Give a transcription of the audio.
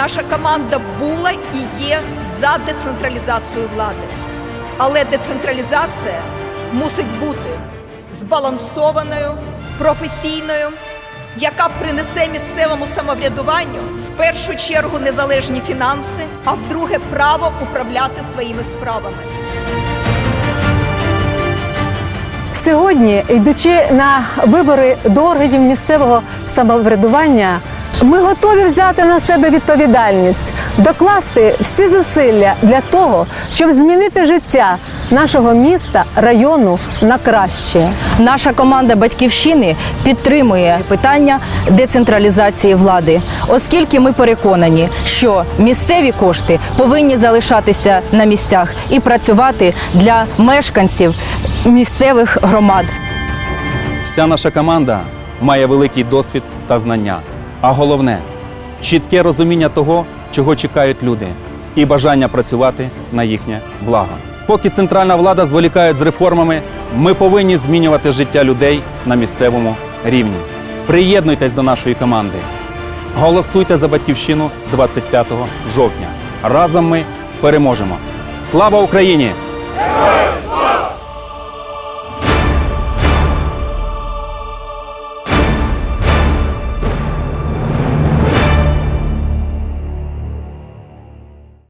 Наша команда була і є за децентралізацію влади. Але децентралізація мусить бути збалансованою, професійною, яка принесе місцевому самоврядуванню в першу чергу незалежні фінанси, а вдруге право управляти своїми справами. Сьогодні, йдучи на вибори до органів місцевого самоврядування, ми готові взяти на себе відповідальність, докласти всі зусилля для того, щоб змінити життя нашого міста, району на краще. Наша команда батьківщини підтримує питання децентралізації влади, оскільки ми переконані, що місцеві кошти повинні залишатися на місцях і працювати для мешканців місцевих громад. Вся наша команда має великий досвід та знання. А головне чітке розуміння того, чого чекають люди, і бажання працювати на їхнє благо. Поки центральна влада зволікає з реформами, ми повинні змінювати життя людей на місцевому рівні. Приєднуйтесь до нашої команди. Голосуйте за батьківщину 25 жовтня. Разом ми переможемо. Слава Україні!